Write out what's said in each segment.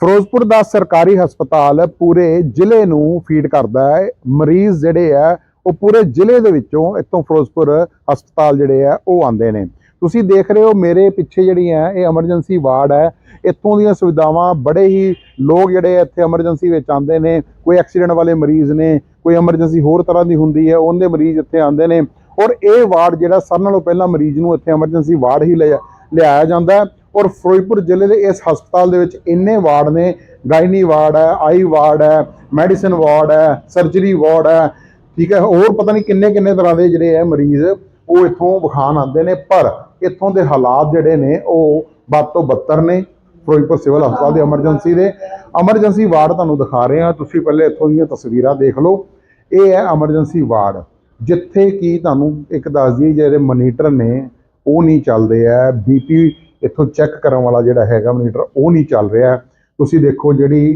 ਫਿਰੋਜ਼ਪੁਰ ਦਾ ਸਰਕਾਰੀ ਹਸਪਤਾਲ ਪੂਰੇ ਜ਼ਿਲ੍ਹੇ ਨੂੰ ਫੀਡ ਕਰਦਾ ਹੈ। ਮਰੀਜ਼ ਜਿਹੜੇ ਆ, ਉਹ ਪੂਰੇ ਜ਼ਿਲ੍ਹੇ ਦੇ ਵਿੱਚੋਂ ਇੱਥੋਂ ਫਿਰੋਜ਼ਪੁਰ ਹਸਪਤਾਲ ਜਿਹੜੇ ਆ, ਉਹ ਆਉਂਦੇ ਨੇ। ਤੁਸੀਂ ਦੇਖ ਰਹੇ ਹੋ ਮੇਰੇ ਪਿੱਛੇ ਜਿਹੜੀ ਹੈ, ਇਹ ਐਮਰਜੈਂਸੀ ਵਾਰਡ ਹੈ। ਇੱਥੋਂ ਦੀਆਂ ਸੁਵਿਧਾਵਾਂ ਬੜੇ ਹੀ ਲੋਕ ਜਿਹੜੇ ਇੱਥੇ ਐਮਰਜੈਂਸੀ ਵਿੱਚ ਆਉਂਦੇ ਨੇ। ਕੋਈ ਐਕਸੀਡੈਂਟ ਵਾਲੇ ਮਰੀਜ਼ ਨੇ, ਕੋਈ ਐਮਰਜੈਂਸੀ ਹੋਰ ਤਰ੍ਹਾਂ ਦੀ ਹੁੰਦੀ ਹੈ, ਉਹਦੇ ਮਰੀਜ਼ ਇੱਥੇ ਆਉਂਦੇ ਨੇ। ਔਰ ਇਹ ਵਾਰਡ ਜਿਹੜਾ ਸਾਰਿਆਂ ਨਾਲੋਂ ਪਹਿਲਾਂ ਮਰੀਜ਼ ਨੂੰ ਇੱਥੇ ਐਮਰਜੈਂਸੀ ਵਾਰਡ ਹੀ ਲਿਆ- ਲਿਆਇਆ ਜਾਂਦਾ ਔਰ ਫਿਰੋਜ਼ਪੁਰ ਜ਼ਿਲ੍ਹੇ ਦੇ ਇਸ ਹਸਪਤਾਲ ਦੇ ਵਿੱਚ ਇੰਨੇ ਵਾਰਡ ਨੇ, ਗਾਇਨੀ ਵਾਰਡ ਹੈ, ਆਈ ਵਾਰਡ ਹੈ, ਮੈਡੀਸਨ ਵਾਰਡ ਹੈ, ਸਰਜਰੀ ਵਾਰਡ ਹੈ, ਠੀਕ ਹੈ, ਹੋਰ ਪਤਾ ਨਹੀਂ ਕਿੰਨੇ ਕਿੰਨੇ ਤਰ੍ਹਾਂ ਦੇ ਜਿਹੜੇ ਹੈ ਮਰੀਜ਼, ਉਹ ਇੱਥੋਂ ਵਿਖਾਣ ਆਉਂਦੇ ਨੇ, ਪਰ ਇੱਥੋਂ ਦੇ ਹਾਲਾਤ ਜਿਹੜੇ ਨੇ, ਉਹ ਵੱਧ ਤੋਂ ਬੱਤਰ ਨੇ, ਫਿਰੋਜ਼ਪੁਰ ਸਿਵਲ ਹਸਪਤਾਲ ਦੇ ਐਮਰਜੈਂਸੀ ਦੇ। ਐਮਰਜੈਂਸੀ ਵਾਰਡ ਤੁਹਾਨੂੰ ਦਿਖਾ ਰਹੇ ਹਾਂ, ਤੁਸੀਂ ਪਹਿਲੇ ਇੱਥੋਂ ਦੀਆਂ ਤਸਵੀਰਾਂ ਦੇਖ ਲਓ। ਇਹ ਹੈ ਐਮਰਜੈਂਸੀ ਵਾਰਡ, ਜਿੱਥੇ ਕਿ ਤੁਹਾਨੂੰ ਇੱਕ ਦੱਸ ਦਈਏ, ਜਿਹੜੇ ਮੋਨੀਟਰ ਨੇ, ਉਹ ਨਹੀਂ ਚੱਲਦੇ ਆ ਬੀਪੀ ਇੱਥੋਂ ਚੈੱਕ ਕਰਨ ਵਾਲਾ ਜਿਹੜਾ ਹੈਗਾ ਮਨੀਟਰ ਉਹ ਨਹੀਂ ਚੱਲ ਰਿਹਾ। ਤੁਸੀਂ ਦੇਖੋ ਜਿਹੜੀ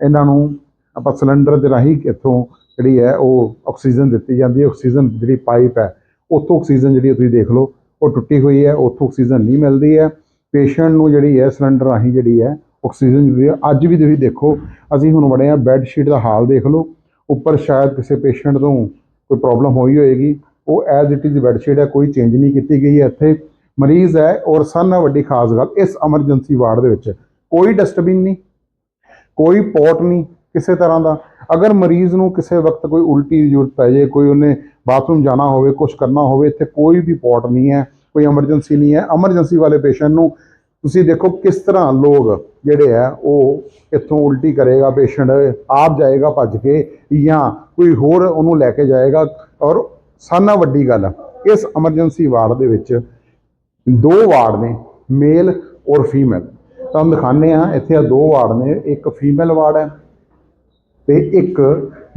ਇਹਨਾਂ ਨੂੰ ਆਪਾਂ ਸਿਲੰਡਰ ਦੇ ਰਾਹੀਂ ਇੱਥੋਂ ਜਿਹੜੀ ਹੈ ਉਹ ਆਕਸੀਜਨ ਦਿੱਤੀ ਜਾਂਦੀ ਹੈ। ਆਕਸੀਜਨ ਜਿਹੜੀ ਪਾਈਪ ਹੈ, ਉੱਥੋਂ ਆਕਸੀਜਨ ਜਿਹੜੀ ਤੁਸੀਂ ਦੇਖ ਲਓ, ਉਹ ਟੁੱਟੀ ਹੋਈ ਹੈ, ਉੱਥੋਂ ਆਕਸੀਜਨ ਨਹੀਂ ਮਿਲਦੀ ਹੈ। ਪੇਸ਼ੈਂਟ ਨੂੰ ਜਿਹੜੀ ਹੈ ਸਿਲੰਡਰ ਰਾਹੀਂ ਜਿਹੜੀ ਹੈ ਆਕਸੀਜਨ ਜਿਹੜੀ ਹੈ, ਅੱਜ ਵੀ ਤੁਸੀਂ ਦੇਖੋ, ਅਸੀਂ ਹੁਣ ਵੜੇ ਆ ਬੈੱਡ ਸ਼ੀਟ ਦਾ ਹਾਲ ਦੇਖ ਲਓ। ਉੱਪਰ ਸ਼ਾਇਦ ਕਿਸੇ ਪੇਸ਼ੈਂਟ ਤੋਂ ਕੋਈ ਪ੍ਰੋਬਲਮ ਹੋਈ ਹੋਏਗੀ। ਉਹ as it is bed sheet ਹੈ, ਕੋਈ ਚੇਂਜ ਨਹੀਂ ਕੀਤੀ ਗਈ ਹੈ ਇੱਥੇ। ਮਰੀਜ਼ ਹੈ ਔਰ ਸਭ ਨਾਲ ਵੱਡੀ ਖਾਸ ਗੱਲ, ਇਸ ਐਮਰਜੈਂਸੀ ਵਾਰਡ ਦੇ ਵਿੱਚ ਕੋਈ ਡਸਟਬਿਨ ਨਹੀਂ, ਕੋਈ ਪੋਟ ਨਹੀਂ ਕਿਸੇ ਤਰ੍ਹਾਂ ਦਾ। ਅਗਰ ਮਰੀਜ਼ ਨੂੰ ਕਿਸੇ ਵਕਤ ਕੋਈ ਉਲਟੀ ਦੀ ਜ਼ਰੂਰਤ ਪੈ ਜਾਏ, ਕੋਈ ਉਹਨੇ ਬਾਥਰੂਮ ਜਾਣਾ ਹੋਵੇ ਕੁਝ ਕਰਨਾ ਹੋਵੇ, ਇੱਥੇ ਕੋਈ ਵੀ ਪੋਟ ਨਹੀਂ ਹੈ, ਕੋਈ ਐਮਰਜੈਂਸੀ ਨਹੀਂ ਹੈ। ਐਮਰਜੈਂਸੀ ਵਾਲੇ ਪੇਸ਼ੈਂਟ ਨੂੰ ਤੁਸੀਂ ਦੇਖੋ ਕਿਸ ਤਰ੍ਹਾਂ ਲੋਕ ਜਿਹੜੇ ਆ ਉਹ ਇੱਥੋਂ ਉਲਟੀ ਕਰੇਗਾ ਪੇਸ਼ੈਂਟ ਆਪ ਜਾਏਗਾ ਭੱਜ ਕੇ ਜਾਂ ਕੋਈ ਹੋਰ ਉਹਨੂੰ ਲੈ ਕੇ ਜਾਏਗਾ। ਔਰ ਸਾਨਾ ਵੱਡੀ ਗੱਲ, ਇਸ ਐਮਰਜੈਂਸੀ ਵਾਰਡ ਦੇ ਵਿੱਚ ਦੋ ਵਾਰਡ ਨੇ ਮੇਲ ਔਰ ਫੀਮੇਲ ਤੁਹਾਨੂੰ ਦਿਖਾਉਂਦੇ ਆ ਇੱਥੇ ਆ ਦੋ ਵਾਰਡ ਨੇ, ਇੱਕ ਫੀਮੇਲ ਵਾਰਡ ਹੈ ਤੇ ਇੱਕ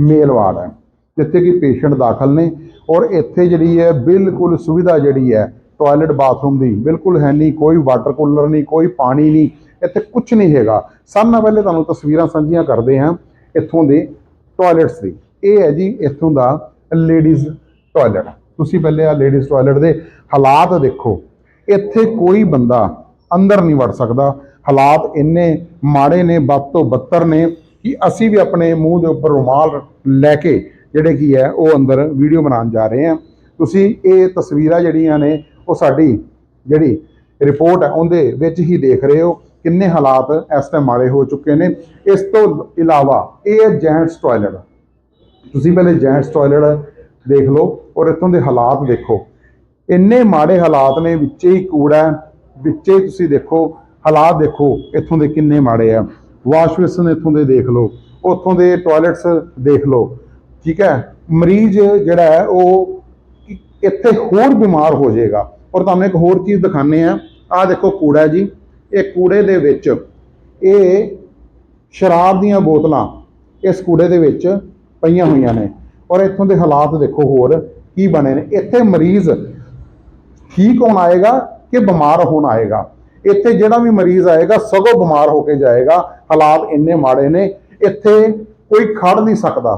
ਮੇਲ ਵਾਰਡ ਹੈ, ਜਿੱਥੇ ਕਿ ਪੇਸ਼ੈਂਟ ਦਾਖਲ ਨੇ। ਔਰ ਇੱਥੇ ਜਿਹੜੀ ਹੈ, ਬਿਲਕੁਲ ਸੁਵਿਧਾ ਜਿਹੜੀ ਹੈ ਟਾਇਲਟ ਬਾਥਰੂਮ ਦੀ, ਬਿਲਕੁਲ ਹੈ ਨਹੀਂ, ਕੋਈ ਵਾਟਰ ਕੂਲਰ ਨਹੀਂ, ਕੋਈ ਪਾਣੀ ਨਹੀਂ, ਇੱਥੇ ਕੁਝ ਨਹੀਂ ਹੈਗਾ। ਸਭ ਨਾਲ ਪਹਿਲੇ ਤੁਹਾਨੂੰ ਤਸਵੀਰਾਂ ਸਾਂਝੀਆਂ ਕਰਦੇ ਹਾਂ ਇੱਥੋਂ ਦੇ ਟਾਇਲਟਸ ਦੀ। ਇਹ ਹੈ ਜੀ ਇੱਥੋਂ ਦਾ ਲੇਡੀਜ਼ ਟਾਇਲਟ ਤੁਸੀਂ ਪਹਿਲੇ ਆ ਲੇਡੀਜ਼ ਟਾਇਲਟ ਦੇ ਹਾਲਾਤ ਦੇਖੋ। ਇੱਥੇ ਕੋਈ ਬੰਦਾ ਅੰਦਰ ਨਹੀਂ ਵੜ ਸਕਦਾ। ਹਾਲਾਤ ਇੰਨੇ ਮਾੜੇ ਨੇ, ਵੱਧ ਤੋਂ ਬੱਤਰ ਨੇ ਕਿ ਅਸੀਂ ਵੀ ਆਪਣੇ ਮੂੰਹ ਦੇ ਉੱਪਰ ਰੁਮਾਲ ਲੈ ਕੇ ਜਿਹੜੇ ਕੀ ਹੈ, ਉਹ ਅੰਦਰ ਵੀਡੀਓ ਬਣਾਉਣ ਜਾ ਰਹੇ ਹਾਂ। ਤੁਸੀਂ ਇਹ ਤਸਵੀਰਾਂ ਜਿਹੜੀਆਂ ਨੇ, ਉਹ ਸਾਡੀ ਜਿਹੜੀ ਰਿਪੋਰਟ ਹੈ, ਉਹਦੇ ਵਿੱਚ ਹੀ ਦੇਖ ਰਹੇ ਹੋ ਕਿੰਨੇ ਹਾਲਾਤ ਇਸ ਟਾਈਮ ਮਾੜੇ ਹੋ ਚੁੱਕੇ ਨੇ। ਇਸ ਤੋਂ ਇਲਾਵਾ ਇਹ ਹੈ ਜੈਂਟਸ ਟਾਇਲਟ ਤੁਸੀਂ ਪਹਿਲੇ ਜੈਂਟਸ ਟਾਇਲਟ ਦੇਖ ਲਓ ਔਰ ਇੱਥੋਂ ਦੇ ਹਾਲਾਤ ਦੇਖੋ। ਇੰਨੇ ਮਾੜੇ ਹਾਲਾਤ ਨੇ ਵਿੱਚੇ ਹੀ ਕੂੜਾ ਹੈ, ਵਿੱਚੇ ਹੀ ਤੁਸੀਂ ਦੇਖੋ ਹਾਲਾਤ ਦੇਖੋ ਇੱਥੋਂ ਦੇ ਕਿੰਨੇ ਮਾੜੇ ਆ। ਵਾਸ਼ ਬੇਸਿਨ ਇੱਥੋਂ ਦੇ ਦੇਖ ਲਓ ਉੱਥੋਂ ਦੇ ਟਾਇਲਟਸ ਦੇਖ ਲਓ ਠੀਕ ਹੈ? ਮਰੀਜ਼ ਜਿਹੜਾ ਹੈ ਉਹ ਇੱਥੇ ਹੋਰ ਬਿਮਾਰ ਹੋ ਜਾਏਗਾ। ਔਰ ਤੁਹਾਨੂੰ ਇੱਕ ਹੋਰ ਚੀਜ਼ ਦਿਖਾਣੇ ਆ ਆਹ ਦੇਖੋ ਕੂੜਾ ਜੀ ਇਹ ਕੂੜੇ ਦੇ ਵਿੱਚ ਇਹ ਸ਼ਰਾਬ ਦੀਆਂ ਬੋਤਲਾਂ ਇਸ ਕੂੜੇ ਦੇ ਵਿੱਚ ਪਈਆਂ ਹੋਈਆਂ ਨੇ। ਔਰ ਇੱਥੋਂ ਦੇ ਹਾਲਾਤ ਦੇਖੋ ਹੋਰ ਕੀ ਬਣੇ ਨੇ। ਇੱਥੇ ਮਰੀਜ਼ ਠੀਕ ਹੋਣ ਆਏਗਾ ਕਿ ਬਿਮਾਰ ਹੋਣ ਆਏਗਾ? ਇੱਥੇ ਜਿਹੜਾ ਵੀ ਮਰੀਜ਼ ਆਏਗਾ, ਸਗੋਂ ਬਿਮਾਰ ਹੋ ਕੇ ਜਾਏਗਾ। ਹਾਲਾਤ ਇੰਨੇ ਮਾੜੇ ਨੇ, ਇੱਥੇ ਕੋਈ ਖੜ ਨਹੀਂ ਸਕਦਾ,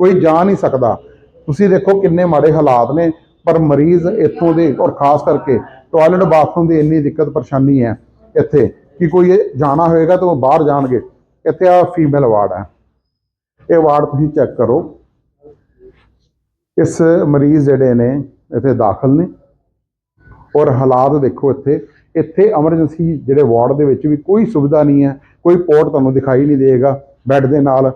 ਕੋਈ ਜਾ ਨਹੀਂ ਸਕਦਾ। ਤੁਸੀਂ ਦੇਖੋ ਕਿੰਨੇ ਮਾੜੇ ਹਾਲਾਤ ਨੇ, ਪਰ ਮਰੀਜ਼ ਇੱਥੋਂ ਦੇ ਔਰ ਖਾਸ ਕਰਕੇ ਟਾਇਲਟ ਬਾਥਰੂਮ ਦੀ ਇੰਨੀ ਦਿੱਕਤ ਪਰੇਸ਼ਾਨੀ ਹੈ ਇੱਥੇ ਕਿ ਕੋਈ ਜਾਣਾ ਹੋਏਗਾ ਤਾਂ ਉਹ ਬਾਹਰ ਜਾਣਗੇ। ਇੱਥੇ ਆ ਫੀਮੇਲ ਵਾਰਡ ਹੈ। ਇਹ ਵਾਰਡ ਤੁਸੀਂ ਚੈੱਕ ਕਰੋ। ਇਸ ਮਰੀਜ਼ ਜਿਹੜੇ ਨੇ ਇੱਥੇ ਦਾਖਲ ਨੇ। ਔਰ ਹਾਲਾਤ ਦੇਖੋ ਇੱਥੇ। ਇੱਥੇ ਐਮਰਜੈਂਸੀ ਜਿਹੜੇ ਵਾਰਡ ਦੇ ਵਿੱਚ ਵੀ ਕੋਈ ਸੁਵਿਧਾ ਨਹੀਂ ਹੈ ਕੋਈ ਪੋਰਟ ਤੁਹਾਨੂੰ ਦਿਖਾਈ ਨਹੀਂ ਦੇਗਾ ਬੈੱਡ ਦੇ ਨਾਲ।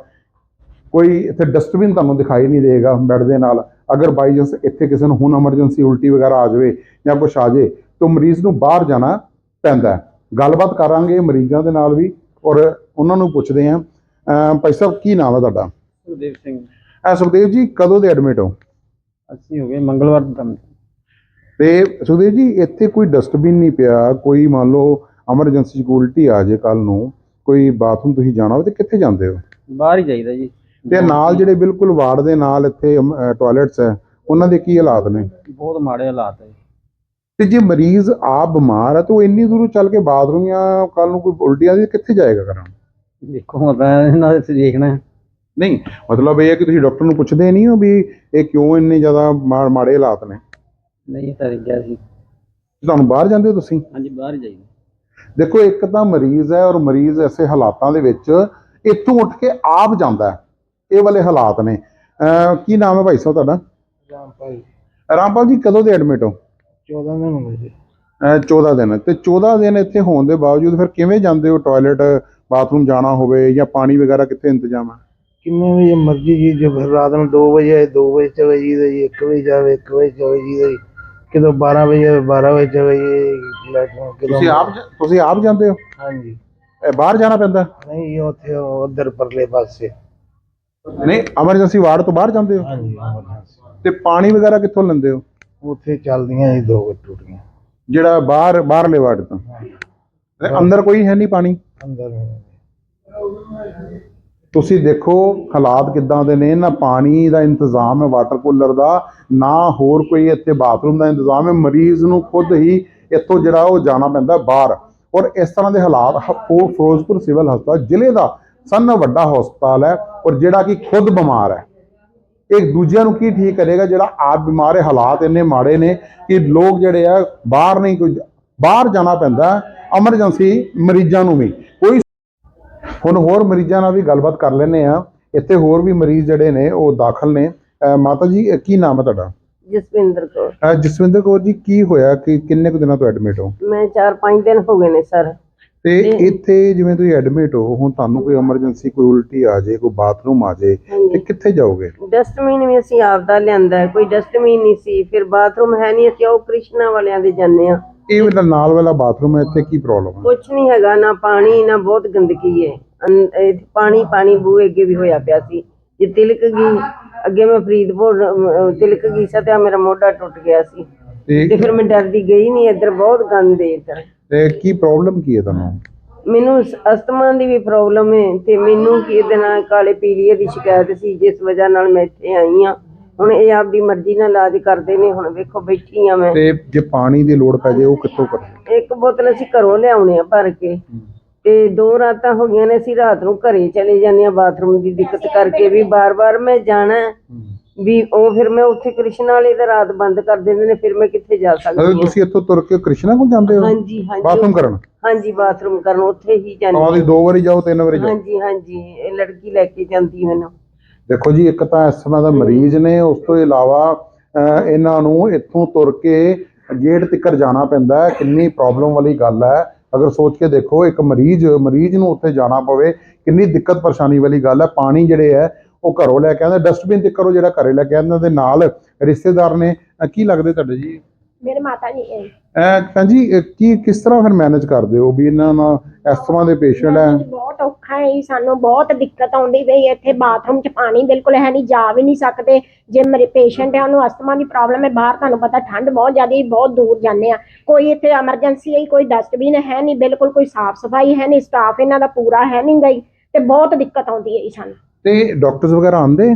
ਕੋਈ ਇੱਥੇ ਡਸਟਬਿਨ ਤੁਹਾਨੂੰ ਦਿਖਾਈ ਨਹੀਂ ਦੇਗਾ ਬੈੱਡ ਦੇ ਨਾਲ। ਅਗਰ ਬਾਈ ਚਾਂਸ ਇੱਥੇ ਕਿਸੇ ਨੂੰ ਹੁਣ ਐਮਰਜੈਂਸੀ ਉਲਟੀ ਵਗੈਰਾ ਆ ਜਾਵੇ ਜਾਂ ਕੁਛ ਆ ਜਾਏ ਤਾਂ ਮਰੀਜ਼ ਨੂੰ ਬਾਹਰ ਜਾਣਾ ਪੈਂਦਾ। ਗੱਲਬਾਤ ਕਰਾਂਗੇ ਮਰੀਜ਼ਾਂ ਦੇ ਨਾਲ ਵੀ ਔਰ ਉਹਨਾਂ ਨੂੰ ਪੁੱਛਦੇ ਹਾਂ। ਅਮ ਭਾਈ ਸਾਹਿਬ ਕੀ ਨਾਮ ਹੈ ਤੁਹਾਡਾ? ਸੁਖਦੇਵ ਸਿੰਘ। ਐ ਸੁਖਦੇਵ ਜੀ ਕਦੋਂ ਦੇ ਐਡਮਿਟ ਹੋ? ਅਸੀਂ ਹੋ ਗਏ ਮੰਗਲਵਾਰ ਦਮ ਤੇ ਸੁਖਦੇਵ ਜੀ ਇੱਥੇ ਕੋਈ ਡਸਟਬਿਨ ਨਹੀਂ ਪਿਆ ਕੋਈ ਮੰਨ ਲਓ ਐਮਰਜੈਂਸੀ ਉਲਟੀ ਆ ਜੇ ਕੱਲ ਨੂੰ ਕੋਈ ਬਾਥਰੂਮ ਤੁਸੀਂ ਜਾਣਾ ਹੋਵੇ ਤੇ ਕਿੱਥੇ ਜਾਂਦੇ ਹੋ? ਬਾਹਰ ਹੀ ਜਾਈਦਾ ਜੀ। ਤੇ ਨਾਲ ਜਿਹੜੇ ਬਿਲਕੁਲ ਵਾਰਡ ਦੇ ਨਾਲ ਇੱਥੇ ਟਾਇਲਟਸ ਹੈ ਉਹਨਾਂ ਦੇ ਕੀ ਹਾਲਾਤ ਨੇ? ਬਹੁਤ ਮਾੜੇ ਹਾਲਾਤ ਹੈ ਤੇ ਜੇ ਮਰੀਜ਼ ਆਪ ਬਿਮਾਰ ਹੈ ਤਾਂ ਉਹ ਇੰਨੀ ਦੂਰੋਂ ਚੱਲ ਕੇ ਬਾਥਰੂਮ ਜਾਂ ਕੱਲ ਨੂੰ ਕੋਈ ਉਲਟੀ ਆ ਜੇ ਕਿੱਥੇ ਜਾਏਗਾ ਕਰਨ ਦੇਖੋ ਹੁਣ ਤਾਂ ਇਹਨਾਂ ਦੇ ਦੇਖਣਾ ਹੈ। ਨਹੀਂ ਮਤਲਬ ਇਹ ਹੈ ਕਿ ਤੁਸੀਂ ਡਾਕਟਰ ਨੂੰ ਪੁੱਛਦੇ ਨਹੀਂ ਹੋ ਵੀ ਇਹ ਕਿਉਂ ਇੰਨੇ ਜ਼ਿਆਦਾ ਮਾੜੇ ਹਾਲਾਤ ਨੇ? ਨਹੀਂ ਤਾਂ ਗਿਆ ਸੀ। ਤੁਹਾਨੂੰ ਬਾਹਰ ਜਾਂਦੇ ਹੋ ਤੁਸੀਂ? ਹਾਂਜੀ ਬਾਹਰ ਹੀ ਜਾਈਦਾ ਦੇਖੋ ਇੱਕ ਤਾਂ ਮਰੀਜ਼ ਹੈ ਔਰ ਮਰੀਜ਼ ਐਸੇ ਹਾਲਾਤਾਂ ਦੇ ਵਿੱਚ ਇੱਥੋਂ ਉੱਠ ਕੇ ਆਪ ਜਾਂਦਾ ਹੈ। ਇਹ ਵਾਲੇ ਹਾਲਾਤ ਨੇ। ਅਹ ਕੀ ਨਾਮ ਹੈ ਭਾਈ ਸਾਹਿਬ ਤੁਹਾਡਾ? ਰਾਮ ਭਾਈ। ਰਾਮਪਾਲ ਜੀ ਕਦੋਂ ਦੇ ਐਡਮਿਟ ਹੋ? 14 ਦਿਨ ਹੋ ਗਏ ਜੀ। ਅਹ 14 ਦਿਨ। ਤੇ 14 ਦਿਨ ਇੱਥੇ ਹੋਣ ਦੇ ਬਾਵਜੂਦ ਫਿਰ ਕਿਵੇਂ ਜਾਂਦੇ ਹੋ? ਟਾਇਲਟ ਬਾਥਰੂਮ ਜਾਣਾ ਹੋਵੇ ਜਾਂ ਪਾਣੀ ਵਗੈਰਾ ਕਿੱਥੇ ਇੰਤਜ਼ਾਮ ਹੈ? ਕਿੰਨੇ ਵਜੇ ਮਰਜ਼ੀ ਜੀ ਜੋ ਰਾਤ ਨੂੰ 2 ਵਜੇ ਆਏ 2 ਵਜੇ ਚਲੇ ਜੀ 1 ਵਜੇ ਜਾਵੇ 1 ਵਜੇ ਚਲੇ ਜੀ ਕਿਦੋਂ 12 ਵਜੇ ਆਵੇ 12 ਵਜੇ ਚਲੇ ਕਿਦੋਂ ਤੁਸੀਂ ਆਪ ਜ- ਤੁਸੀਂ ਆਪ ਜਾਂਦੇ ਹੋ? ਹਾਂਜੀ। ਇਹ ਬਾਹਰ ਜਾਣਾ ਪੈਂਦਾ? ਨਹੀਂ ਉੱਥੇ ਉਧਰ ਪਰਲੇ ਪਾਸੇ। ਨਹੀਂ ਐਮਰਜੈਂਸੀ ਵਾਰਡ ਤੋਂ ਬਾਹਰ ਜਾਂਦੇ ਹੋ? ਹਾਂਜੀ emergency। ਤੇ ਪਾਣੀ ਵਗੈਰਾ ਕਿੱਥੋਂ ਲੈਂਦੇ ਹੋ? ਉੱਥੇ ਚੱਲਦੀਆਂ ਜੀ ਦੋ ਟੂਟੀਆਂ। ਜਿਹੜਾ ਬਾਹਰ ਬਾਹਰਲੇ ਵਾਰਡ ਤੋਂ? ਤੇ ਅੰਦਰ ਕੋਈ ਹੈ ਨਹੀਂ ਪਾਣੀ? ਅੰਦਰ ਤੁਸੀਂ ਦੇਖੋ ਹਾਲਾਤ ਕਿੱਦਾਂ ਦੇ ਨੇ, ਨਾ ਪਾਣੀ ਦਾ ਇੰਤਜ਼ਾਮ ਹੈ ਵਾਟਰ ਕੂਲਰ ਦਾ, ਨਾ ਹੋਰ ਕੋਈ ਇੱਥੇ ਬਾਥਰੂਮ ਦਾ ਇੰਤਜ਼ਾਮ ਹੈ, ਮਰੀਜ਼ ਨੂੰ ਖੁਦ ਹੀ ਇੱਥੋਂ ਜਿਹੜਾ ਉਹ ਜਾਣਾ ਪੈਂਦਾ ਬਾਹਰ। ਔਰ ਇਸ ਤਰ੍ਹਾਂ ਦੇ ਹਾਲਾਤ ਹ- ਉਹ ਫਿਰੋਜ਼ਪੁਰ ਸਿਵਲ ਹਸਪਤਾਲ ਜ਼ਿਲ੍ਹੇ ਦਾ ਸਭ ਨਾਲੋਂ ਵੱਡਾ ਹਸਪਤਾਲ ਹੈ ਔਰ ਜਿਹੜਾ ਕਿ ਖੁਦ ਬਿਮਾਰ ਹੈ। ਇੱਕ ਦੂਜਿਆਂ ਨੂੰ ਕੀ ਠੀਕ ਕਰੇਗਾ, ਜਿਹੜਾ ਆਪ ਬਿਮਾਰ ਹੈ, ਹਾਲਾਤ ਇੰਨੇ ਮਾੜੇ ਨੇ ਕਿ ਲੋਕ ਜਿਹੜੇ ਆ ਬਾਹਰ ਨਹੀਂ ਕੋਈ ਬਾਹਰ ਜਾਣਾ ਪੈਂਦਾ ਐਮਰਜੈਂਸੀ ਮਰੀਜ਼ਾਂ ਨੂੰ ਵੀ। ਕੋਈ ਹੁਣ ਹੋਰ ਮਰੀਜ਼ਾਂ ਨਾਲ ਵੀ ਗੱਲਬਾਤ ਕਰ ਲੈਂਦੇ ਆ ਇੱਥੇ ਹੋਰ ਵੀ ਮਰੀਜ਼ ਜਿਹੜੇ ਨੇ ਉਹ ਦਾਖਲ ਨੇ। ਅਹ ਮਾਤਾ ਜੀ ਕੀ ਨਾਮ ਹੈ ਤੁਹਾਡਾ? ਜਸਵਿੰਦਰ ਕੌਰ। ਅਹ ਜਸਵਿੰਦਰ ਕੌਰ ਜੀ ਕੀ ਹੋਇਆ? ਕਿ ਕਿੰਨੇ ਕੁ ਦਿਨਾਂ ਤੋਂ ਐਡਮਿਟ ਹੋ? ਮੈਂ 4-5 ਦਿਨ ਹੋ ਗਏ ਨੇ ਸਰ। ਤੇ ਇੱਥੇ ਜਿਵੇਂ ਤੁਸੀਂ ਐਡਮਿਟ ਹੋ ਹੁਣ ਤੁਹਾਨੂੰ ਕੋਈ ਐਮਰਜੈਂਸੀ ਕੋਈ ਉਲਟੀ ਆ ਜਾਏ ਕੋਈ ਬਾਥਰੂਮ ਆ ਜਾਏ ਤੇ ਹਾਂਜੀ। ਕਿੱਥੇ ਜਾਓਗੇ? ਡਸਟਬਿਨ ਵੀ ਅਸੀਂ ਆਪਦਾ ਲਿਆਂਦਾ ਹੈ ਕੋਈ ਡਸਟਬਿਨ ਨਹੀਂ ਸੀ ਫਿਰ ਬਾਥਰੂਮ ਹੈ ਨਹੀਂ ਅਸੀਂ ਉਹ ਕ੍ਰਿਸ਼ਨਾ ਵਾਲਿਆਂ ਦੇ ਜਾਂਦੇ ਆ ਇਹ ਵਾਲਾ ਨਾਲ ਵਾਲਾ ਬਾਥਰੂਮ ਹੈ ਇੱਥੇ ਕੀ ਪ੍ਰੋਬਲਮ ਹੈ? ਕੁਛ ਨਹੀਂ ਹੈਗਾ ਨਾ ਪਾਣੀ ਨਾ ਬਹੁਤ ਗੰਦਗੀ ਹੈ। ਅੰ- ਇਹ ਪਾਣੀ ਪਾਣੀ ਬੂਹੇ ਅੱਗੇ ਵੀ ਹੋਇਆ ਪਿਆ ਸੀ। ਜੇ ਤਿਲਕ ਗਈ ਅੱਗੇ ਮੈਂ ਫਰੀਦਕੋਟ ਅਮ, ਤਿਲਕ ਗਈ ਸੀ ਤੇ ਮੇਰਾ ਮੋਢਾ ਟੁੱਟ ਗਿਆ ਸੀ। ਤੇ ਤੇ ਫਿਰ ਮੈਂ ਡਰਦੀ ਗਈ ਨਹੀਂ ਇੱਧਰ ਬਹੁਤ ਗੰਦ ਹੈ ਇੱਧਰ। ਤੇ ਕੀ ਪ੍ਰੋਬਲਮ ਕੀ ਹੈ ਤੁਹਾਨੂੰ? ਮੈਨੂੰ ਸ- ਅਸਥਮਾ ਦੀ ਵੀ ਪ੍ਰੋਬਲਮ ਹੈ ਤੇ ਮੈਨੂੰ ਕੀ ਇਹਦੇ ਨਾਲ ਕਾਲੇ ਪੀਲੀਏ ਦੀ ਸ਼ਿਕਾਇਤ ਸੀ ਜਿਸ ਵਜ੍ਹਾ ਨਾਲ ਮੈਂ ਇੱਥੇ ਆਈ ਆ। ਹੁਣ ਇਹ ਆਪਦੀ ਮਰਜ਼ੀ ਨਾਲ ਇਲਾਜ ਕਰਦੇ ਨੇ ਹੁਣ ਵੇਖੋ ਬੈਠੀ ਆ ਮੈਂ। ਤੇ ਜੇ ਪਾਣੀ ਦੀ ਲੋੜ ਪੈ ਜਾਏ ਉਹ ਕਿੱਥੋਂ ਕਰੋਗੇ ਇੱਕ ਬੋਤਲ ਅਸੀਂ ਘਰੋਂ ਲਿਆਉਣੇ ਆ ਭਰ ਕੇ। ਤੇ ਦੋ ਰਾਤਾਂ ਹੋ ਗਈਆਂ ਨੇ ਅਸੀਂ ਰਾਤ ਨੂੰ ਘਰੇ ਚਲੇ ਜਾਂਦੇ ਆ ਬਾਥਰੂਮ ਦੀ ਦਿੱਕਤ ਕਰਕੇ ਵੀ ਬਾਰ-ਬਾਰ ਮੈਂ ਜਾਣਾ ਹੈ। ਵੀ ਉਹ ਫਿਰ ਮੈਂ ਉੱਥੇ ਕ੍ਰਿਸ਼ਨ ਵਾਲੇ ਦਾ ਰਾਤ ਬੰਦ ਕਰ ਦਿੰਦੇ ਨੇ ਫਿਰ ਮੈਂ ਕਿੱਥੇ ਜਾ ਸਕਦੀ ਤੁਸੀਂ ਇੱਥੋਂ ਤੁਰ ਕੇ ਕ੍ਰਿਸ਼ਨਾ ਕੋਲ ਜਾਂਦੇ ਹੋ? ਹਾਂਜੀ ਹਾਂਜੀ। ਬਾਥਰੂਮ ਕਰਨ? ਹਾਂਜੀ ਬਾਥਰੂਮ ਕਰਨ ਉੱਥੇ ਹੀ ਜਾਂਦੀ ਆਵਾਂ ਦੀ ਦੋ ਵਾਰੀ ਜਾਓ ਤਿੰਨ ਵਾਰੀ ਜਾਓ। ਹਾਂਜੀ ਹਾਂਜੀ ਇਹ ਲੜਕੀ ਲੈ ਕੇ ਜਾਂਦੀ ਮੈਨੂੰ। ਦੇਖੋ ਜੀ ਇੱਕ ਤਾਂ ਇਸ ਤਰ੍ਹਾਂ ਦਾ ਮਰੀਜ਼ ਨੇ ਉਸ ਤੋਂ ਇਲਾਵਾ ਅਹ, ਇਹਨਾਂ ਨੂੰ ਇੱਥੋਂ ਤੁਰ ਕੇ ਗੇਟ ਤੱਕ ਜਾਣਾ ਪੈਂਦਾ ਹੈ ਕਿੰਨੀ ਪ੍ਰੋਬਲਮ ਵਾਲੀ ਗੱਲ ਹੈ। ਅਗਰ ਸੋਚ ਕੇ ਦੇਖੋ, ਇੱਕ ਮਰੀਜ਼ ਮਰੀਜ਼ ਨੂੰ ਉੱਥੇ ਜਾਣਾ ਪਵੇ, ਕਿੰਨੀ ਦਿੱਕਤ ਪਰੇਸ਼ਾਨੀ ਵਾਲੀ ਗੱਲ ਹੈ। ਪਾਣੀ ਜਿਹੜੇ ਹੈ, ਉਹ ਘਰੋਂ ਲੈ ਕੇ ਆਉਂਦੇ ਡਸਟਬਿਨ ਤੇ ਕਰੋ ਜਿਹੜਾ ਘਰੇ ਲੈ ਕੇ ਆਉਂਦੇ ਦੇ ਨਾਲ ਰਿਸ਼ਤੇਦਾਰ ਨੇ। ਕੀ ਲੱਗਦੇ ਤੁਹਾਡੇ ਜੀ? ਮੇਰੇ ਮਾਤਾ ਜੀ ਭੈਣ ਜੀ ਕੀ ਕਿਸ ਤਰ੍ਹਾਂ ਫਿਰ ਮੈਨੇਜ ਕਰਦੇ ਹੋ ਵੀ ਇਹਨਾਂ ਨਾਲ ਇਸ ਤਰ੍ਹਾਂ ਦੇ ਪੇਸ਼ੈਂਟ ਹੈ ਬਹੁਤ ਔਖਾ ਹੈ ਜੀ, ਸਾਨੂੰ ਬਹੁਤ ਦਿੱਕਤ ਆਉਂਦੀ ਪਈ ਹੈ। ਇੱਥੇ ਬਾਥਰੂਮ 'ਚ ਪਾਣੀ ਬਿਲਕੁਲ ਹੈ ਨਹੀਂ ਜਾ ਵੀ ਨਹੀਂ ਸਕਦੇ। ਜੇ ਮੇਰੇ ਪੇਸ਼ੈਂਟ ਹੈ ਉਹਨੂੰ ਅਸਥਮਾ ਦੀ ਪ੍ਰੋਬਲਮ ਹੈ ਬਾਹਰ ਤੁਹਾਨੂੰ ਪਤਾ ਠੰਡ ਬਹੁਤ ਜ਼ਿਆਦਾ ਬਹੁਤ ਦੂਰ ਜਾਂਦੇ ਆ। ਕੋਈ ਇੱਥੇ ਐਮਰਜੈਂਸੀ ਹੈ ਕੋਈ ਡਸਟਬਿਨ ਹੈ ਨਹੀਂ ਬਿਲਕੁਲ ਕੋਈ ਸਾਫ਼ ਸਫ਼ਾਈ ਹੈ ਨਹੀਂ ਸਟਾਫ ਇਹਨਾਂ ਦਾ ਪੂਰਾ ਹੈ ਨਹੀਂ ਗਈ ਤੇ ਬਹੁਤ ਦਿੱਕਤ ਆਉਂਦੀ ਹੈ ਜੀ ਸਾਨੂੰ। ਤੇ ਡਾਕਟਰਸ ਵਗੈਰਾ ਆਉਂਦੇ?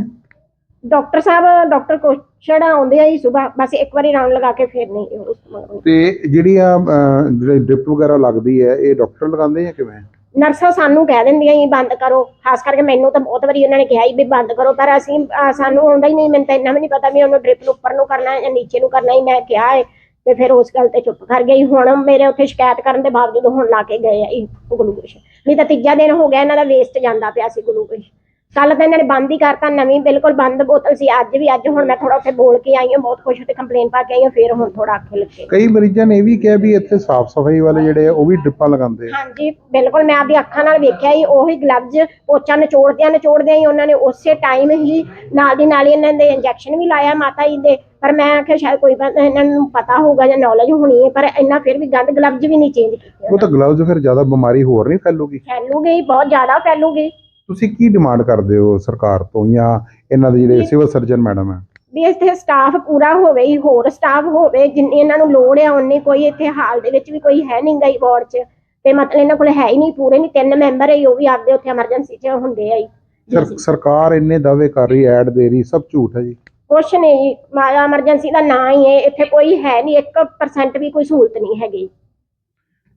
ਡਾਕਟਰ ਸਾਹਿਬ ਡਾਕਟਰ ਕੋਸ਼ੜ ਆਉਂਦੇ ਆ ਜੀ ਸਵੇਰ ਬਸ ਇੱਕ ਵਾਰੀ ਰਾਉਂਡ ਲਗਾ ਕੇ ਫਿਰ ਨਹੀਂ ਉਸ ਮਗਰੋਂ ਤੇ ਜਿਹੜੀ ਆ ਅਹ, ਜਿਹੜੀ ਡ੍ਰਿਪ ਵਗੈਰਾ ਲੱਗਦੀ ਹੈ ਇਹ ਡਾਕਟਰ ਲਗਾਉਂਦੇ ਜਾਂ ਕਿਵੇਂ? ਨਰਸਾਂ ਸਾਨੂੰ ਕਹਿ ਦਿੰਦੀਆਂ ਜੀ ਬੰਦ ਕਰੋ ਖਾਸ ਕਰਕੇ ਮੈਨੂੰ ਤਾਂ ਬਹੁਤ ਵਾਰੀ ਉਹਨਾਂ ਨੇ ਕਿਹਾ ਹੀ ਵੀ ਬੰਦ ਕਰੋ ਪਰ ਅਸੀਂ ਅਹ ਸਾਨੂੰ ਆਉਂਦਾ ਹੀ ਨਹੀਂ ਮੈਨੂੰ ਤਾਂ ਇੰਨਾ ਵੀ ਨਹੀਂ ਪਤਾ ਵੀ ਉਹਨੂੰ ਡ੍ਰਿਪ ਨੂੰ ਉੱਪਰ ਨੂੰ ਕਰਨਾ ਹੈ ਜਾਂ ਨੀਚੇ ਨੂੰ ਕਰਨਾ ਹੀ ਮੈਂ ਕਿਹਾ ਹੈ ਤੇ ਫਿਰ ਉਸ ਗੱਲ ਤੇ ਚੁੱਪ ਕਰ ਗਈ ਹੁਣ ਮੇਰੇ ਉੱਥੇ ਸ਼ਿਕਾਇਤ ਕਰਨ ਦੇ ਬਾਵਜੂਦ ਹੁਣ ਲਾ ਕੇ ਗਏ ਆ ਇਹ ਗਲੂਕੋਸ਼। ਨਹੀਂ ਤਾਂ ਤੀਜਾ ਦਿਨ ਹੋ ਗਿਆ ਇਹਨਾਂ ਦਾ ਵੇਸਟ ਜਾਂਦਾ ਪਿਆ ਸੀ ਗਲੂਕੋਸ਼। ਕੱਲ ਤਾਂ ਇਹਨਾਂ ਨੇ ਬੰਦ ਹੀ ਕਰਤਾ ਨਵੀਂ ਬਿਲਕੁਲ ਬੰਦ ਬੋਤਲ ਸੀ ਅੱਜ ਵੀ ਅੱਜ ਹੁਣ ਮੈਂ ਥੋੜਾ ਉੱਥੇ ਬੋਲ ਕੇ ਆਈ ਹਾਂ ਬਹੁਤ ਖੁਸ਼ ਹੋ ਤੇ ਕੰਪਲੇਨ ਪਾ ਕੇ ਆਈ ਹਾਂ ਫਿਰ ਹੁਣ ਥੋੜਾ ਅੱਖੇ ਲੱਗੇ ਕਈ ਮਰੀਜ਼ਾਂ ਨੇ ਇਹ ਵੀ ਕਿਹਾ ਵੀ ਇੱਥੇ ਸਾਫ਼ ਸਫ਼ਾਈ ਵਾਲੇ ਜਿਹੜੇ ਆ ਉਹ ਵੀ ਡ੍ਰਿਪਾਂ ਲਗਾਉਂਦੇ ਆ। ਹਾਂਜੀ ਬਿਲਕੁਲ ਮੈਂ ਆਪਦੀ ਅੱਖਾਂ ਨਾਲ ਵੇਖਿਆ ਹੀ ਉਹੀ ਗਲਵਜ਼ ਪੋਚਾ ਨਿਚੋੜਦਿਆਂ ਨਿਚੋੜਦਿਆਂ ਹੀ ਉਹਨਾਂ ਨੇ ਉਸੇ ਟਾਈਮ ਹੀ ਨਾਲ ਦੀ ਨਾਲ ਹੀ ਇਹਨਾਂ ਦੇ ਇੰਜੈਕਸ਼ਨ ਵੀ ਲਾਇਆ ਮਾਤਾ ਜੀ ਦੇ ਪਰ ਮੈਂ ਆਖਿਆ ਸ਼ਾਇਦ ਕੋਈ ਬੰਦਾ ਇਹਨਾਂ ਨੂੰ ਪਤਾ ਹੋਊਗਾ ਜਾਂ ਨੌਲੇਜ ਹੋਣੀ ਹੈ ਪਰ ਇੰਨਾ ਫਿਰ ਵੀ ਗੰਦ ਗਲਵਜ਼ ਵੀ ਨਹੀਂ ਚੇਂਜ ਕੀਤੇ ਉਹ ਤਾਂ ਗਲਵਜ਼ ਫਿਰ ਜ਼ਿਆਦਾ ਬਿਮਾਰੀ ਹੋਰ ਨਹੀਂ ਫੈਲੂਗੀ। ਫੈਲੂਗੀ ਬਹੁਤ ਜ਼ਿਆਦਾ ਫੈਲੂਗੀ। ਤੁਸੀਂ ਕੀ ਡਿਮਾਂਡ ਕਰਦੇ ਹੋ ਸਰਕਾਰ ਤੋਂ ਜਾਂ ਇਹਨਾਂ ਦੇ ਜਿਹੜੇ ਸਿਵਲ ਸਰਜਨ ਮੈਡਮ ਹੈ? ਵੀ ਇੱਥੇ ਸਟਾਫ ਪੂਰਾ ਹੋਵੇ ਹੀ ਹੋਰ ਸਟਾਫ ਹੋਵੇ ਜਿੰਨੀ ਇਹਨਾਂ ਨੂੰ ਲੋੜ ਆ ਉਨੀ ਕੋਈ ਇੱਥੇ ਹਾਲ ਦੇ ਵਿੱਚ ਵੀ ਕੋਈ ਹੈ ਨਹੀਂ ਗਈ ਵਾਰਡ 'ਚ। ਤੇ ਮਤਲਬ ਇਹਨਾਂ ਕੋਲ ਹੈ ਹੀ ਨਹੀਂ ਪੂਰੇ ਨਹੀਂ ਤਿੰਨ ਮੈਂਬਰ ਹੈ ਹੀ, ਉਹ ਵੀ ਆਪਦੇ ਉੱਥੇ ਐਮਰਜੈਂਸੀ 'ਚ ਹੁੰਦੇ ਆ ਜੀ। ਸਰ- ਸਰਕਾਰ ਇੰਨੇ ਦਾਅਵੇ ਕਰ ਰਹੀ ਐਡ ਦੇ ਰਹੀ ਸਭ ਝੂਠ ਹੈ ਜੀ। ਕੁਛ ਨਹੀਂ ਐਮਰਜੈਂਸੀ ਦਾ ਨਾਂ ਹੀ ਹੈ ਇੱਥੇ ਕੋਈ ਹੈ ਨਹੀਂ 1% ਵੀ ਕੋਈ ਸਹੂਲਤ ਨਹੀਂ ਹੈਗੀ।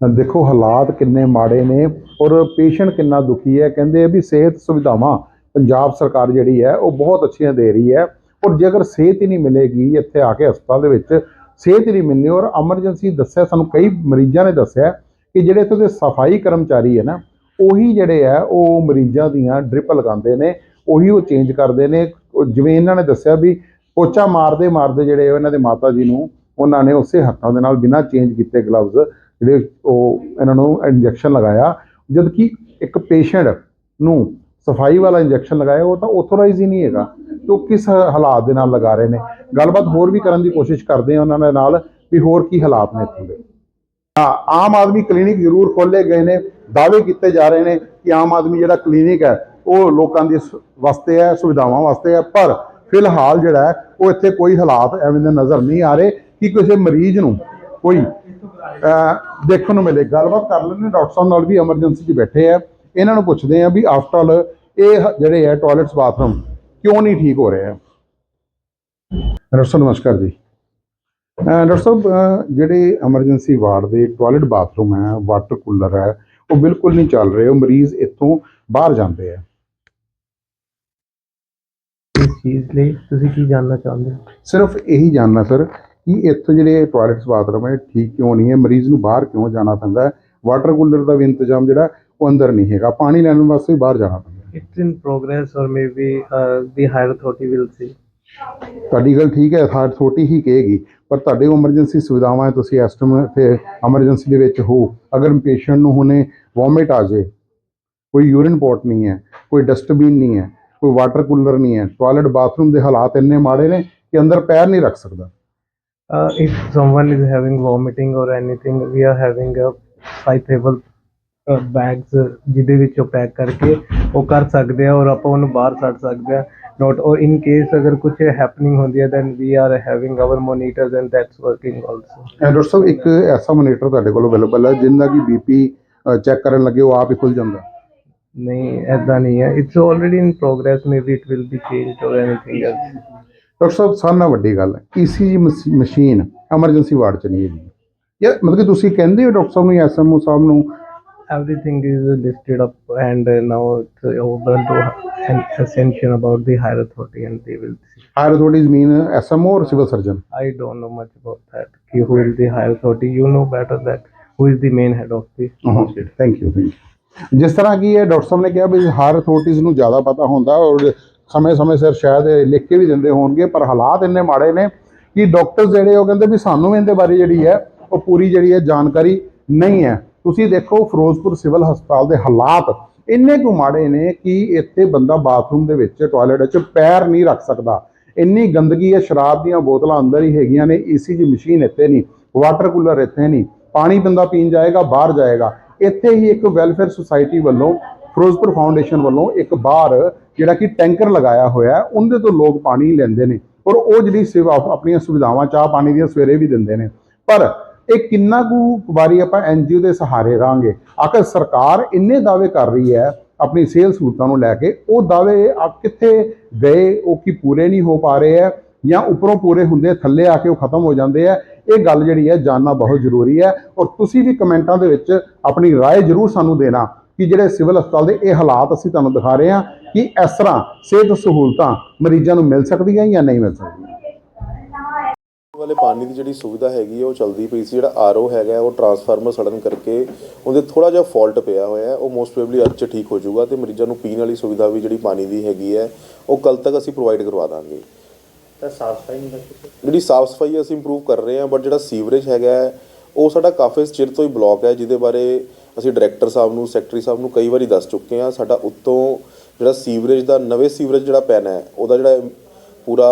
ਦੇਖੋ ਹਾਲਾਤ ਕਿੰਨੇ ਮਾੜੇ ਨੇ ਔਰ ਪੇਸ਼ੈਂਟ ਕਿੰਨਾ ਦੁਖੀ ਹੈ। ਕਹਿੰਦੇ ਆ ਵੀ ਸਿਹਤ ਸੁਵਿਧਾਵਾਂ ਪੰਜਾਬ ਸਰਕਾਰ ਜਿਹੜੀ ਹੈ, ਉਹ ਬਹੁਤ ਅੱਛੀਆਂ ਦੇ ਰਹੀ ਹੈ ਔਰ ਜੇ ਅਗਰ ਸਿਹਤ ਹੀ ਨਹੀਂ ਮਿਲੇਗੀ ਇੱਥੇ ਆ ਕੇ ਹਸਪਤਾਲ ਦੇ ਵਿੱਚ, ਸਿਹਤ ਹੀ ਨਹੀਂ ਮਿਲਣੀ ਔਰ ਐਮਰਜੈਂਸੀ ਦੱਸਿਆ, ਸਾਨੂੰ ਕਈ ਮਰੀਜ਼ਾਂ ਨੇ ਦੱਸਿਆ ਕਿ ਜਿਹੜੇ ਇੱਥੇ ਦੇ ਸਫ਼ਾਈ ਕਰਮਚਾਰੀ ਹੈ ਨਾ, ਉਹੀ ਜਿਹੜੇ ਆ ਉਹ ਮਰੀਜ਼ਾਂ ਦੀਆਂ ਡ੍ਰਿਪ ਲਗਾਉਂਦੇ ਨੇ, ਉਹੀ ਉਹ ਚੇਂਜ ਕਰਦੇ ਨੇ। ਜਿਵੇਂ ਇਹਨਾਂ ਨੇ ਦੱਸਿਆ ਵੀ ਪੋਚਾ ਮਾਰਦੇ ਮਾਰਦੇ ਜਿਹੜੇ ਇਹਨਾਂ ਦੇ ਮਾਤਾ ਜੀ ਨੂੰ, ਉਹਨਾਂ ਨੇ ਉਸੇ ਹੱਥਾਂ ਦੇ ਨਾਲ ਬਿਨਾਂ ਚੇਂਜ ਕੀਤੇ ਗਲਵਜ਼ ਜਿਹੜੇ ਉਹ ਇਹਨਾਂ ਨੂੰ ਇੰਜੈਕਸ਼ਨ ਲਗਾਇਆ ਜਦ ਕਿ ਇੱਕ ਪੇਸ਼ੈਂਟ ਨੂੰ ਸਫ਼ਾਈ ਵਾਲਾ ਇੰਜੈਕਸ਼ਨ ਲਗਾਇਆ, ਉਹ ਤਾਂ ਆਥੋਰਾਈਜ਼ ਹੀ ਨਹੀਂ ਹੈਗਾ ਤੇ ਉਹ ਕਿਸ ਹਾਲਾਤ ਦੇ ਨਾਲ ਲਗਾ ਰਹੇ ਨੇ? ਗੱਲਬਾਤ ਹੋਰ ਵੀ ਕਰਨ ਦੀ ਕੋਸ਼ਿਸ਼ ਕਰਦੇ ਆ ਉਹਨਾਂ ਦੇ ਨਾਲ ਵੀ ਹੋਰ ਕੀ ਹਾਲਾਤ ਨੇ ਇੱਥੋਂ ਦੇ। ਹਾਂ, ਆਮ ਆਦਮੀ ਕਲੀਨਿਕ ਜ਼ਰੂਰ ਖੋਲੇ ਗਏ ਨੇ, ਦਾਅਵੇ ਕੀਤੇ ਜਾ ਰਹੇ ਨੇ ਕਿ ਆਮ ਆਦਮੀ ਜਿਹੜਾ ਕਲੀਨਿਕ ਹੈ, ਉਹ ਲੋਕਾਂ ਦੇ ਸ- ਵਾਸਤੇ ਹੈ, ਸੁਵਿਧਾਵਾਂ ਵਾਸਤੇ ਹੈ, ਪਰ ਫਿਲਹਾਲ ਜਿਹੜਾ ਹੈ, ਉਹ ਇੱਥੇ ਕੋਈ ਹਾਲਾਤ ਐਵੇਂ ਦੇ ਨਜ਼ਰ ਨਹੀਂ ਆ ਰਹੇ ਕਿ ਕਿਸੇ ਮਰੀਜ਼ ਨੂੰ ਕੋਈ ਦੇਖਣ ਨੂੰ ਮਿਲੇ। ਗੱਲਬਾਤ ਕਰ ਹਾਂ। ਡਾਕਟਰ ਸਾਹਿਬ ਨਾਲ ਵੀ ਐਮਰਜੈਂਸੀ 'ਚ ਬੈਠੇ ਆ। ਇਹਨਾਂ ਨੂੰ ਪੁੱਛਦੇ ਆ ਵੀ ਆਫਟਰ ਆਲ ਇਹ ਜਿਹੜੇ ਹੈ ਟਾਇਲਟਸ ਬਾਥਰੂਮ ਕਿਉਂ ਨਹੀਂ ਠੀਕ ਹੋ ਰਹੇ ਆ? ਡਾਕਟਰ ਸਾਹਿਬ ਨਮਸਕਾਰ ਜੀ। ਡਾਕਟਰ ਸਾਹਿਬ ਜਿਹੜੇ ਐਮਰਜੈਂਸੀ ਵਾਰਡ ਦੇ ਟਾਇਲਟ ਬਾਥਰੂਮ ਹੈ ਵਾਟਰ ਕੂਲਰ ਹੈ ਉਹ ਬਿਲਕੁਲ ਨਹੀਂ ਚੱਲ ਰਹੇ। ਉਹ ਮਰੀਜ਼ ਇੱਥੋਂ ਬਾਹਰ ਜਾਂਦੇ ਆ। ਇਸ ਚੀਜ਼ ਲਈ ਤੁਸੀਂ ਕੀ ਜਾਣਨਾ ਚਾਹੁੰਦੇ ਹੋ? ਸਿਰਫ ਇਹੀ ਜਾਣਨਾ ਸਰ ਕਿ ਇੱਥੋਂ ਜਿਹੜੇ ਟਾਇਲਟਸ ਬਾਥਰੂਮ ਹੈ ਠੀਕ ਕਿਉਂ ਨਹੀਂ ਹੈ ਮਰੀਜ਼ ਨੂੰ ਬਾਹਰ ਕਿਉਂ ਜਾਣਾ ਪੈਂਦਾ ਹੈ? ਵਾਟਰ ਕੂਲਰ ਦਾ ਵੀ ਇੰਤਜ਼ਾਮ ਜਿਹੜਾ ਉਹ ਅੰਦਰ ਨਹੀਂ ਹੈਗਾ। ਪਾਣੀ ਲੈਣ ਵਾਸਤੇ ਬਾਹਰ ਜਾਣਾ ਪੈਂਦਾ। It's in progress or maybe the higher authority will see ਤੁਹਾਡੀ ਗੱਲ ਠੀਕ ਹੈ ਅਥਾਰਟੀ ਹੀ ਕਹੇਗੀ ਪਰ ਤੁਹਾਡੇ ਐਮਰਜੈਂਸੀ ਸੁਵਿਧਾਵਾਂ ਹੈ ਤੁਸੀਂ ਇਸ ਟਾਈਮ ਇੱਥੇ ਐਮਰਜੈਂਸੀ ਦੇ ਵਿੱਚ ਹੋ। ਅਗਰ ਪੇਸ਼ੈਂਟ ਨੂੰ ਹੁਣੇ ਵੋਮਿਟ ਆ ਜਾਏ ਕੋਈ ਯੂਰਿਨ ਪੋਰਟ ਨਹੀਂ ਹੈ ਕੋਈ ਡਸਟਬਿਨ ਨਹੀਂ ਹੈ ਕੋਈ ਵਾਟਰ ਕੂਲਰ ਨਹੀਂ ਹੈ ਟਾਇਲਟ ਬਾਥਰੂਮ ਦੇ ਹਾਲਾਤ ਇੰਨੇ ਮਾੜੇ ਨੇ ਕਿ ਅੰਦਰ ਪੈਰ ਨਹੀਂ ਰੱਖ ਸਕਦਾ। Uh, if someone is having vomiting or anything we are having a sizable uh, bags uh, ਜਿਹਦੇ ਵਿੱਚ ਉਹ ਪੈਕ ਕਰਕੇ ਉਹ ਕਰ ਸਕਦੇ ਆ ਔਰ ਆਪਾਂ ਉਹਨੂੰ ਬਾਹਰ ਕੱਢ ਸਕਦੇ ਆ। ਨੋਟ ਔਰ ਇਨ ਕੇਸ ਅਗਰ ਕੁਝ ਹੈਪਨਿੰਗ ਹੁੰਦੀ ਹੈ then we are having our monitors and that's working also uh doctor ਸਾਹਿਬ ਇੱਕ ਐਸਾ ਮੋਨੀਟਰ ਤੁਹਾਡੇ ਕੋਲ ਅਵੇਲੇਬਲ ਹੈ ਜਿੰਦਾ ਕਿ ਬੀਪੀ ਚੈੱਕ ਕਰਨ ਲੱਗੇ ਉਹ ਆਪ ਹੀ ਖੁੱਲ ਜਾਂਦਾ। ਨਹੀਂ ਐਦਾਂ ਨਹੀਂ ਹੈ। It's already in progress maybe it will be changed or anything else doctor ਸਾਹਿਬ ਸਾਰਿਆਂ ਨਾਲ ਵੱਡੀ ਗੱਲ ਹੈ ਈਸੀਜੀ ਮਸ਼ੀਨ ਐਮਰਜੈਂਸੀ ਵਾਰਡ ਚ ਨਹੀਂ ਹੈਗੀ ਯਾਰ ਮਤਲਬ ਕਿ ਤੁਸੀਂ ਕਹਿੰਦੇ ਹੋ ਡਾਕਟਰ ਸਾਹਿਬ ਨੂੰ ਐਸਐਮਓ ਸਾਹਿਬ ਨੂੰ everything is listed up and uh, now it's open to an ascension about the higher authority and they will see. Higher authorities mean SMO or civil surgeon I don't know much about that. Ki Who is the higher authority? You know better that who is the main head of the state. Thank you thank you ਜਿਸ ਤਰ੍ਹਾਂ ਕਿ ਇਹ doctor ਸਾਹਿਬ ਨੇ ਕਿਹਾ ਵੀ higher authorities ਨੂੰ ਜ਼ਿਆਦਾ ਪਤਾ ਹੁੰਦਾ ਔਰ ਸਮੇਂ-ਸਮੇਂ ਸਿਰ ਸ਼ਾਇਦ ਲਿਖ ਕੇ ਵੀ ਦਿੰਦੇ ਹੋਣਗੇ, ਪਰ ਹਾਲਾਤ ਇੰਨੇ ਮਾੜੇ ਨੇ ਕਿ ਡਾਕਟਰਸ ਜਿਹੜੇ ਉਹ ਕਹਿੰਦੇ ਵੀ ਸਾਨੂੰ ਵੀ ਇਹਦੇ ਬਾਰੇ ਜਿਹੜੀ ਹੈ, ਉਹ ਪੂਰੀ ਜਿਹੜੀ ਹੈ ਜਾਣਕਾਰੀ ਨਹੀਂ ਹੈ। ਤੁਸੀਂ ਦੇਖੋ ਫਿਰੋਜ਼ਪੁਰ ਸਿਵਲ ਹਸਪਤਾਲ ਦੇ ਹਾਲਾਤ ਇੰਨੇ ਕੁ ਮਾੜੇ ਨੇ ਕਿ ਇੱਥੇ ਬੰਦਾ ਬਾਥਰੂਮ ਦੇ ਵਿੱਚ ਟਾਇਲਟ ਵਿੱਚ ਪੈਰ ਨਹੀਂ ਰੱਖ ਸਕਦਾ। ਇੰਨੀ ਗੰਦਗੀ ਹੈ, ਸ਼ਰਾਬ ਦੀਆਂ ਬੋਤਲਾਂ ਅੰਦਰ ਹੀ ਹੈਗੀਆਂ ਨੇ ਈਸੀਜੀ ਮਸ਼ੀਨ ਇੱਥੇ ਨਹੀਂ ਵਾਟਰ ਕੂਲਰ ਇੱਥੇ ਨਹੀਂ। ਪਾਣੀ ਬੰਦਾ ਪੀਣ ਜਾਏਗਾ, ਬਾਹਰ ਜਾਏਗਾ। ਇੱਥੇ ਹੀ ਇੱਕ ਵੈਲਫੇਅਰ ਸੁਸਾਇਟੀ ਵੱਲੋਂ, ਫਿਰੋਜ਼ਪੁਰ ਫਾਊਂਡੇਸ਼ਨ ਵੱਲੋਂ ਇੱਕ ਬਾਹਰ ਜਿਹੜਾ ਕਿ ਟੈਂਕਰ ਲਗਾਇਆ ਹੋਇਆ ਹੈ ਉਹਦੇ ਤੋਂ ਲੋਕ ਪਾਣੀ ਲੈਂਦੇ ਨੇ ਔਰ ਉਹ ਜਿਹੜੀ ਸੇਵਾ ਆਪਣੀਆਂ ਸੁਵਿਧਾਵਾਂ ਚਾਹ ਪਾਣੀ ਦੀਆਂ ਸਵੇਰੇ ਵੀ ਦਿੰਦੇ ਨੇ ਪਰ ਇਹ ਕਿੰਨਾ ਕੁ ਵਾਰੀ ਆਪਾਂ ਐਨਜੀਓ ਦੇ ਸਹਾਰੇ ਰਾਂਗੇ ਆਖਰ ਸਰਕਾਰ ਇੰਨੇ ਦਾਅਵੇ ਕਰ ਰਹੀ ਹੈ ਆਪਣੀ ਸਿਹਤ ਸਹੂਲਤਾਂ ਨੂੰ ਲੈ ਕੇ ਉਹ ਦਾਅਵੇ ਆ ਕਿੱਥੇ ਗਏ ਉਹ ਕੀ ਪੂਰੇ ਨਹੀਂ ਹੋ ਪਾ ਰਹੇ ਹੈ ਜਾਂ ਉੱਪਰੋਂ ਪੂਰੇ ਹੁੰਦੇ ਥੱਲੇ ਆ ਕੇ ਉਹ ਖਤਮ ਹੋ ਜਾਂਦੇ ਆ ਇਹ ਗੱਲ ਜਿਹੜੀ ਹੈ ਜਾਨਣਾ ਬਹੁਤ ਜ਼ਰੂਰੀ ਹੈ ਔਰ ਤੁਸੀਂ ਵੀ ਕਮੈਂਟਾਂ ਦੇ ਵਿੱਚ ਆਪਣੀ رائے ਜ਼ਰੂਰ ਸਾਨੂੰ ਦੇਣਾ ਕਿ ਜਿਹੜੇ ਸਿਵਲ ਹਸਪਤਾਲ ਦੇ ਇਹ ਹਾਲਾਤ ਅਸੀਂ ਤੁਹਾਨੂੰ ਦਿਖਾ ਰਹੇ ਹਾਂ ਕਿ ਇਸ ਤਰ੍ਹਾਂ ਸਿਹਤ ਸਹੂਲਤਾਂ ਮਰੀਜ਼ਾਂ ਨੂੰ ਮਿਲ ਸਕਦੀਆਂ ਜਾਂ ਨਹੀਂ ਮਿਲ ਸਕਦੀਆਂ। ਵਾਲੇ ਪਾਣੀ ਦੀ ਜਿਹੜੀ ਸੁਵਿਧਾ ਹੈਗੀ ਹੈ ਉਹ ਚੱਲਦੀ ਪਈ ਸੀ। ਜਿਹੜਾ ਆਰਓ ਹੈਗਾ ਉਹ ਟਰਾਂਸਫਾਰਮਰ ਸੜਨ ਕਰਕੇ ਉਹਦੇ ਥੋੜਾ ਜਿਹਾ ਫਾਲਟ ਪਿਆ ਹੋਇਆ ਹੈ। ਉਹ ਮੋਸਟ ਪ੍ਰੋਬਬਲੀ ਅੱਜ 'ਚ ਠੀਕ ਹੋ ਜਾਊਗਾ ਤੇ ਮਰੀਜ਼ਾਂ ਨੂੰ ਪੀਣ ਵਾਲੀ ਸੁਵਿਧਾ ਵੀ ਜਿਹੜੀ ਪਾਣੀ ਦੀ ਹੈਗੀ ਹੈ ਉਹ ਕੱਲ ਤੱਕ ਅਸੀਂ ਪ੍ਰੋਵਾਈਡ ਕਰਵਾ ਦਾਂਗੇ। ਤਾਂ ਸਾਫ਼ ਸਫ਼ਾਈ ਨਹੀਂ ਰੱਖੀ ਜਿਹੜੀ ਸਾਫ਼ ਸਫ਼ਾਈ ਅਸੀਂ ਇੰਪਰੂਵ ਕਰ ਰਹੇ ਹਾਂ ਬਟ ਜਿਹੜਾ ਸੀਵਰੇਜ ਹੈਗਾ ਉਹ ਸਾਡਾ ਕਾਫੀ ਚਿਰ ਤੋਂ ਹੀ ਬਲੌਕ ਹੈ ਜਿਹਦੇ ਬਾਰੇ ਅਸੀਂ ਡਾਇਰੈਕਟਰ ਸਾਹਿਬ ਨੂੰ ਸੈਕਟਰੀ ਸਾਹਿਬ ਨੂੰ ਕਈ ਵਾਰੀ ਦੱਸ ਚੁੱਕੇ ਹਾਂ ਸਾਡਾ ਉੱਤੋਂ ਜਿਹੜਾ ਸੀਵਰੇਜ ਦਾ ਨਵੇਂ ਸੀਵਰੇਜ ਜਿਹੜਾ ਪੈਣਾ ਹੈ ਉਹਦਾ ਜਿਹੜਾ ਪੂਰਾ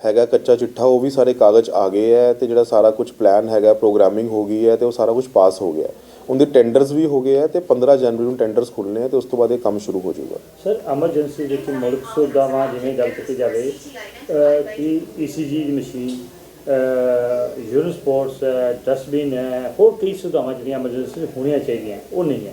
ਹੈਗਾ ਕੱਚਾ ਚਿੱਠਾ ਉਹ ਵੀ ਸਾਰੇ ਕਾਗਜ਼ ਆ ਗਏ ਹੈ ਤੇ ਜਿਹੜਾ ਸਾਰਾ ਕੁਝ ਪਲਾਨ ਹੈਗਾ ਪ੍ਰੋਗਰਾਮਿੰਗ ਹੋ ਗਈ ਹੈ ਤੇ ਉਹ ਸਾਰਾ ਕੁਝ ਪਾਸ ਹੋ ਗਿਆ ਉਹਦੇ ਟੈਂਡਰਸ ਵੀ ਹੋ ਗਏ ਹੈ ਤੇ 15 ਜਨਵਰੀ ਨੂੰ ਟੈਂਡਰਸ ਖੁੱਲ੍ਹਣੇ ਹੈ ਤੇ ਉਸ ਤੋਂ ਬਾਅਦ ਇਹ ਕੰਮ ਸ਼ੁਰੂ ਹੋ ਜਾਊਗਾ। ਸਰ ਐਮਰਜੈਂਸੀ ਵਿੱਚ ਮੁਲਕ ਸੁਵਿਧਾਵਾਂ ਜਿਵੇਂ ਗੱਲ ਕੀਤੀ ਜਾਵੇ ਅਹ, ਕਿ ਈਸੀਜੀ ਦੀ ਮਸ਼ੀਨ ਯੂਰਨ ਸਪੋਰਟਸ ਡਸਟਬਿਨ ਹੈ ਹੋਰ ਕਈ ਸੁਵਿਧਾਵਾਂ ਜਿਹੜੀਆਂ ਐਮਰਜੈਂਸੀ ਹੋਣੀਆਂ ਚਾਹੀਦੀਆਂ, ਉਹ ਨਹੀਂ ਹੈ।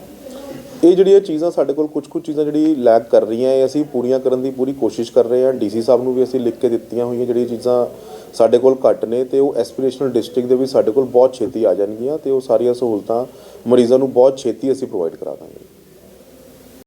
ਇਹ ਜਿਹੜੀਆਂ ਚੀਜ਼ਾਂ ਸਾਡੇ ਕੋਲ ਕੁਝ ਕੁ ਚੀਜ਼ਾਂ ਜਿਹੜੀ ਲੈਗ ਕਰ ਰਹੀਆਂ ਇਹ ਅਸੀਂ ਪੂਰੀਆਂ ਕਰਨ ਦੀ ਪੂਰੀ ਕੋਸ਼ਿਸ਼ ਕਰ ਰਹੇ ਹਾਂ। ਡੀਸੀ ਸਾਹਿਬ ਨੂੰ ਵੀ ਅਸੀਂ ਲਿਖ ਕੇ ਦਿੱਤੀਆਂ ਹੋਈਆਂ ਜਿਹੜੀਆਂ ਚੀਜ਼ਾਂ ਸਾਡੇ ਕੋਲ ਘੱਟ ਨੇ ਤੇ ਉਹ ਐਸਪੀਰੇਸ਼ਨਲ ਡਿਸਟ੍ਰਿਕਟ ਦੇ ਵੀ ਸਾਡੇ ਕੋਲ ਬਹੁਤ ਛੇਤੀ ਆ ਜਾਣਗੀਆਂ ਤੇ ਉਹ ਸਾਰੀਆਂ ਸਹੂਲਤਾਂ ਮਰੀਜ਼ਾਂ ਨੂੰ ਬਹੁਤ ਛੇਤੀ ਅਸੀਂ ਪ੍ਰੋਵਾਈਡ ਕਰਾ ਦਾਂਗੇ।